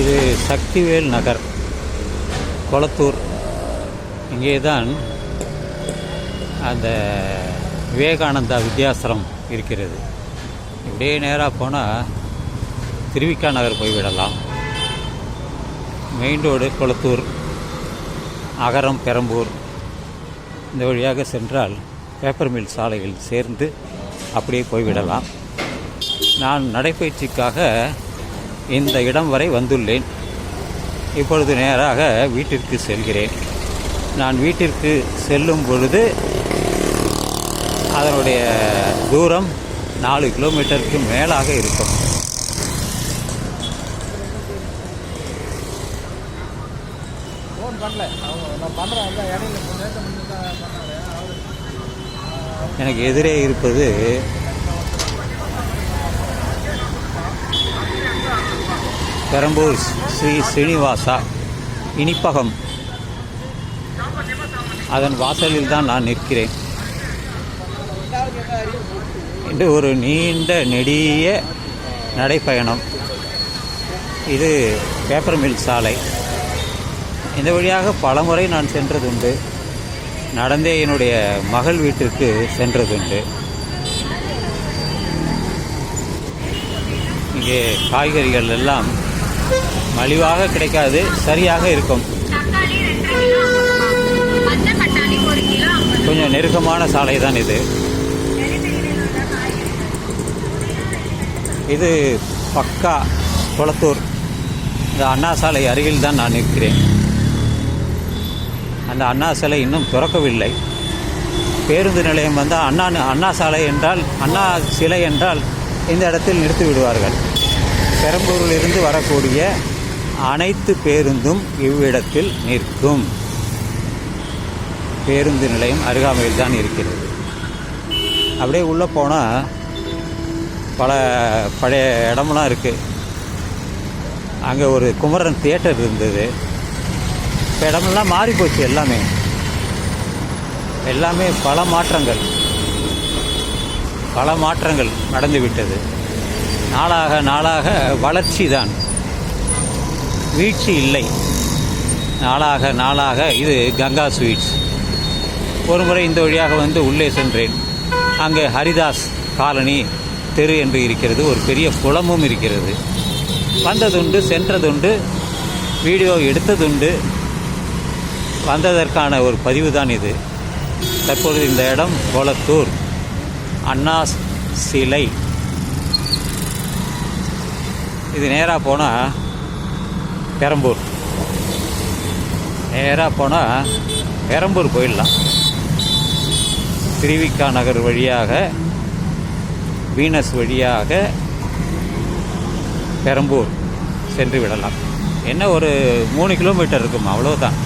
இது சக்திவேல் நகர் கொளத்தூர். இங்கே தான் அந்த விவேகானந்தா வித்யாசிரம் இருக்கிறது. இப்படியே நேராக போனால் திருவிக்கா நகர் போய்விடலாம். Main road Kolathur Agaram Perambur. இந்த வழியாக சென்றால் பேப்பர் மில் சாலையில் சேர்ந்து அப்படியே போய்விடலாம். நான் நடைப்பயிற்சிக்காக இந்த இடம் வரை வந்துள்ளேன். இப்பொழுது நேராக வீட்டிற்கு செல்கிறேன். நான் வீட்டிற்கு செல்லும் பொழுது அதனுடைய தூரம் நாலு கிலோமீட்டருக்கு மேலாக இருக்கும். ஃபோன் பண்ணல. அவங்க நான் பண்ணுறேன் அந்த இடையில கொஞ்ச நேரத்தை முன்னாடி தான் பண்ணாரு அவர் எனக்கு எதிரே இருப்பது பெரம்பூர் ஸ்ரீ ஸ்ரீனிவாசா இனிப்பகம். அதன் வாசலில் தான் நான் நிற்கிறேன். இது ஒரு நீண்ட நெடிய நடைப்பயணம். இது பேப்பர் மில் சாலை. இந்த வழியாக பலமுறை நான் சென்றதுண்டு. நடந்தே என்னுடைய மகள் வீட்டிற்கு சென்றதுண்டு. இங்கே காய்கறிகள் எல்லாம் மலிவாக கிடைக்காது சரியாக இருக்கும். கொஞ்சம் நெருக்கமான சாலை தான் இது. இது பக்கா குளத்தூர். இந்த அண்ணா சாலை அருகில் தான் நான் நிற்கிறேன். அந்த அண்ணா சாலை இன்னும் திறக்கவில்லை. பேருந்து நிலையம் வந்தால் அண்ணா அண்ணா சாலை என்றால் அண்ணா சிலை என்றால் இந்த இடத்தில் நிறுத்தி விடுவார்கள். பெரம்பூரிலிருந்து வரக்கூடிய அனைத்து பேருந்தும் இவ்விடத்தில் நிற்கும். பேருந்து நிலையம் அருகாமையில் தான் இருக்கிறது. அப்படியே உள்ளே போனால் பல பழைய இடமெல்லாம் இருக்குது அங்கே ஒரு குமரன் தியேட்டர் இருந்தது. இப்போ இடமெல்லாம் மாறி போச்சு எல்லாமே. எல்லாமே பல மாற்றங்கள். பல மாற்றங்கள் நடந்து விட்டது. நாளாக நாளாக வளர்ச்சி தான் வீழ்ச்சி இல்லை. நாளாக நாளாக இது கங்கா ஸ்வீட்ஸ். ஒரு முறை இந்த வழியாக வந்து உள்ளே சென்றேன். அங்கே ஹரிதாஸ் காலனி தெரு என்று இருக்கிறது ஒரு பெரிய குளமும் இருக்கிறது. வந்ததுண்டு சென்றதுண்டு வீடியோ எடுத்ததுண்டு வந்ததற்கான ஒரு பதிவு தான் இது. தற்பொழுது இந்த இடம் கோலத்தூர். அண்ணா சிலை. இது நேராக போனால் பெரம்பூர். நேராக போனால் பெரம்பூர் போயிடலாம். திருவிக்கா நகர் வழியாக வீனஸ் வழியாக பெரம்பூர் சென்று விடலாம். என்ன ஒரு மூணு கிலோமீட்டர் இருக்கும் அவ்வளோதான்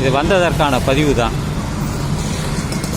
இது வந்ததற்கான பதிவு தான்.